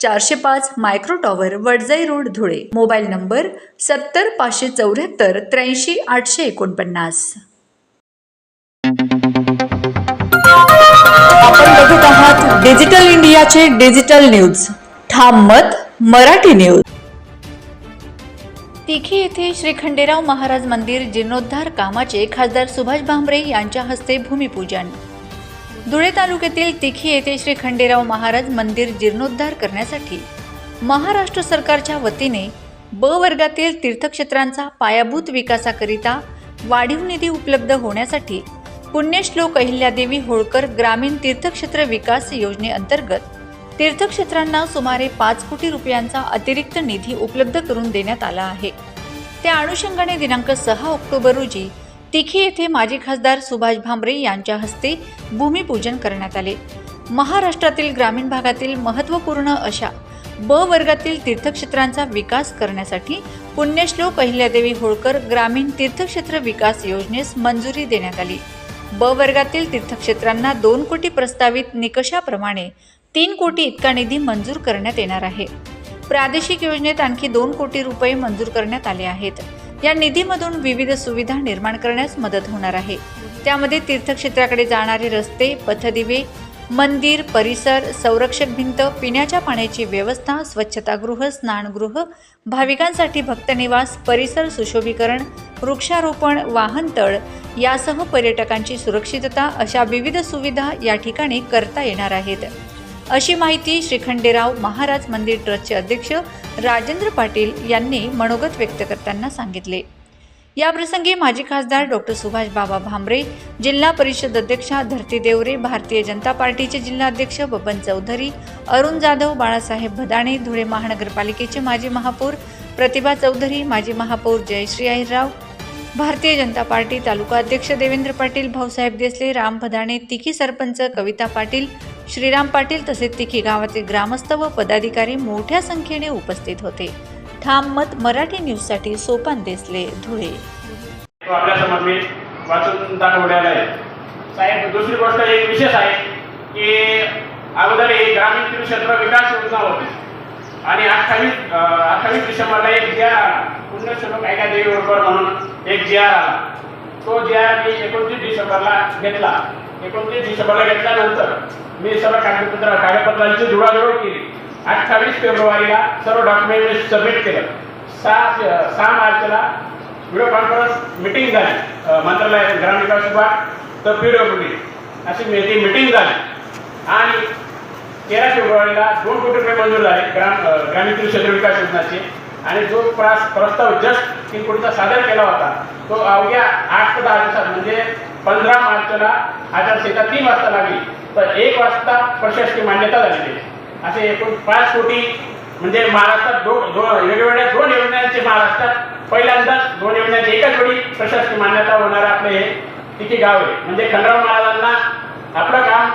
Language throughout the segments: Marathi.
चारशे पाच micro tower Wadjai road Dhule. Mobile number सत्तर पाचशे चौऱ्याहत्तर त्र्याऐंशी आठशे एकोणपन्नास. आपण बघत आहात डिजिटल इंडियाचे डिजिटल न्यूज. ठाम मत मराठी न्यूज. तिखी येथे श्री खंडेराव महाराज मंदिर जीर्णोद्धार कामाचे खासदार सुभाष भामरे यांच्या हस्ते भूमिपूजन. धुळे तालुक्यातील तिखी येथे श्री खंडेराव महाराज मंदिर जीर्णोद्धार करण्यासाठी महाराष्ट्र सरकारच्या वतीने ब वर्गातील तीर्थक्षेत्रांचा पायाभूत विकासाकरिता वाढीव निधी उपलब्ध होण्यासाठी पुण्यश्लोक अहिल्यादेवी होळकर ग्रामीण तीर्थक्षेत्र विकास योजनेअंतर्गत तीर्थक्षेत्रांना सुमारे पाच कोटी रुपयांचा अतिरिक्त निधी उपलब्ध करून देण्यात आला आहे. त्या अनुषंगाने दिनांक सहा ऑक्टोबर रोजी तिखी येथे माजी खासदार सुभाष भामरे यांच्या हस्ते भूमिपूजन करण्यात आले. महाराष्ट्रातील ग्रामीण भागातील महत्त्वपूर्ण अशा ब वर्गातील तीर्थक्षेत्रांचा विकास करण्यासाठी पुण्यश्लोक अहिल्यादेवी होळकर ग्रामीण तीर्थक्षेत्र विकास योजनेस मंजुरी देण्यात आली. ब वर्गातील तीर्थक्षेत्रांना दोन कोटी प्रस्तावित निकषाप्रमाणे तीन कोटी इतका निधी मंजूर करण्यात येणार आहे. प्रादेशिक योजनेत आणखी दोन कोटी रुपये मंजूर करण्यात आले आहेत. या निधीमधून विविध सुविधा निर्माण करण्यास मदत होणार आहे. त्यामध्ये तीर्थक्षेत्राकडे जाणारे रस्ते पथदिवे मंदिर परिसर संरक्षक भिंत पिण्याच्या पाण्याची व्यवस्था स्वच्छतागृह स्नानगृह भाविकांसाठी भक्तनिवास परिसर सुशोभीकरण वृक्षारोपण वाहनतळ यासह पर्यटकांची सुरक्षितता अशा विविध सुविधा या ठिकाणी करता येणार आहेत. अशी माहिती श्रीखंडेराव महाराज मंदिर ट्रस्टचे अध्यक्ष राजेंद्र पाटील यांनी मनोगत व्यक्त करताना सांगितले. याप्रसंगी माजी खासदार डॉक्टर सुभाष बाबा भांबरे जिल्हा परिषद अध्यक्षा धरती देवरे भारतीय जनता पार्टीचे जिल्हाध्यक्ष बबन चौधरी अरुण जाधव बाळासाहेब भदाणे धुळे महानगरपालिकेचे माजी महापौर प्रतिभा चौधरी माजी महापौर जयश्री अहिरराव भारतीय जनता पार्टी तालुका अध्यक्ष देवेंद्र पाटील भाऊसाहेब देसले राम भदाणे तिखी सरपंच कविता पाटील श्रीराम पाटील तसेच तिखी गावातील ग्रामस्थ व पदाधिकारी मोठ्या संख्येने उपस्थित होते. ठाम मत मराठी न्यूजसाठी सोपान देसले धुळे. आपल्यासमोर मी वाचून दाखवलेला आहे. साहेब दुसरी गोष्ट एक विशेष आहे की अगोदर एक ग्रामीण क्षेत्र विकास योजना होती. आणि अठ्ठावीस अठ्ठावीस डिसेंबरला एक जी आर पुण्यश्लोक ऐका देवी होळकर म्हणून एक जी आर आला तो जी आर मी एकोणतीस डिसेंबरला घेतला. एकोणतीस डिसेंबरला घेतल्यानंतर मी सर्व कागदपत्र कागदपत्रांची जुळाजुळव केली. अठ्ठावीस फेब्रुवारीला सर्व डॉक्युमेंट सबमिट केलं. सहा सहा मार्चला व्हिडिओ कॉन्फरन्स मिटिंग झाली. मंत्रालय मंत्रालयात ग्रामविकास विभाग तर पी डब्ल्यू अशी मी- ती मिटिंग झाली. आणि तेरा फेब्रुवारीला दोन कोटी रुपये मंजूर झाले ग्राम ग्रामीण क्षेत्र विकास योजनाचे. आणि जो प्रास प्रस्ताव जस्ट तीन कोटीचा सादर केला होता तो अवघ्या आठ ते दहा दिवसात म्हणजे पंधरा मार्चला आचारसंहिता तीन वाजता लागली तर एक वाजता प्रशासकीय मान्यता लागली असे एकूण पाच कोटी म्हणजे महाराष्ट्रात दोन दो वेगवेगळ्या दोन योजनांचे महाराष्ट्रात पहिल्यांदाच दोन योजनांची एकाच वेळी प्रशासकीय मान्यता होणार आपले हे तिथे गाव आहे. म्हणजे खंडराव महाराजांना आपलं काम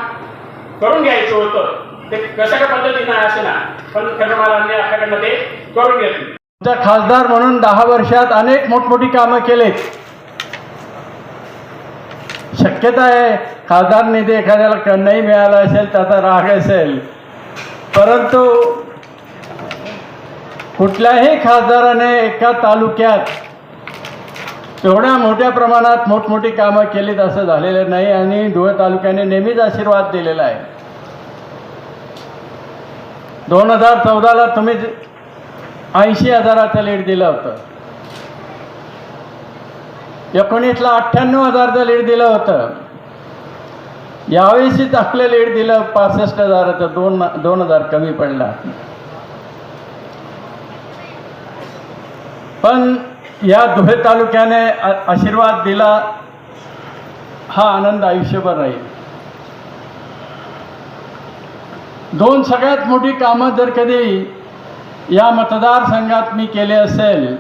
करून घ्यायचं होतं. ते कशा पद्धतीनं असे ना पण खंडराव महाराजांनी आपल्याकडनं ते करून घेतले. खासदार म्हणून दहा वर्षात अनेक मोठमोठी कामं केलेत. शक्यता आहे खासदार निधी एखाद्याला नाही मिळाला असेल त्याचा राग असेल. परंतु कुठल्याही खासदाराने एका तालुक्यात एवढ्या मोठ्या प्रमाणात मोठमोठी कामं केलीत असं झालेलं नाही आणि धुळे तालुक्याने नेहमीच आशीर्वाद दिलेला आहे. दोन हजार चौदाला तुम्ही ऐंशी हजाराचं लीड दिलं होतं. एकोणीसला अठ्ठ्याण्णव हजारचं लीड दिलं होतं. यावेळीच आपलं लीड दिलं पासष्ट हजाराचं दोन दोन हजार कमी पडला. पण या धुळे तालुक्याने आशीर्वाद दिला हा आनंद आयुष्यभर राहील. दोन सगळ्यात मोठी कामं जर कधी या मतदारसंघात मी केले असेल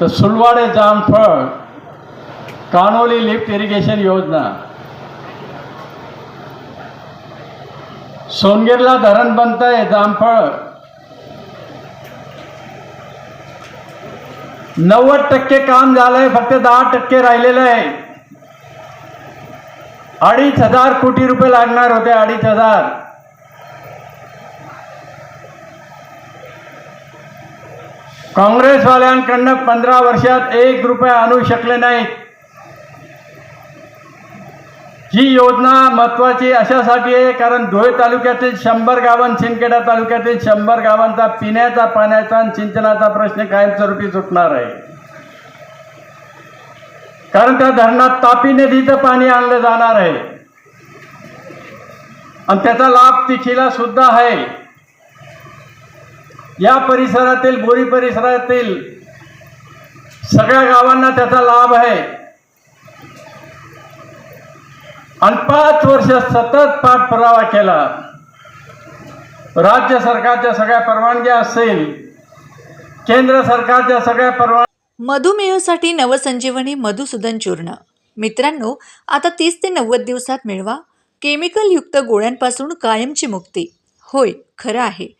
तर सुलवाडे जामफळ कानोली लिफ्ट इरिगेशन योजना सोनगिरला धरण बनत आहे जामफळ नव्वद टक्के काम झालंय फक्त दहा टक्के राहिलेलं आहे. अडीच हजार कोटी रुपये लागणार होते अडीच हजार. काँग्रेसवाल्यांकडनं पंधरा वर्षात एक रुपये आणू शकले नाहीत. ही योजना महत्वाची अशासाठी आहे कारण धुळे तालुक्यातील शंभर गावां शिंदखेडा तालुक्यातील शंभर गावांचा पिण्याचा पाण्याचा आणि सिंचनाचा प्रश्न कायमस्वरूपी सुटणार आहे. कारण त्या धरणात तापी नदीचं पाणी आणलं जाणार आहे आणि त्याचा लाभ तिखीला सुद्धा आहे. या परिसरातील बोरी परिसरातील सगळ्या गावांना त्याचा लाभ आहे. आणि पाच वर्ष सतत पाठपुरावा केला. राज्य सरकारच्या सगळ्या परवानग्या असतील केंद्र सरकारच्या सगळ्या परवान मधुमेहसाठी नवसंजीवनी मधुसूदन चूर्ण. मित्रांनो आता तीस ते नव्वद दिवसात मिळवा. केमिकलयुक्त गोळ्यांपासून कायमची मुक्ती. होय खरं आहे.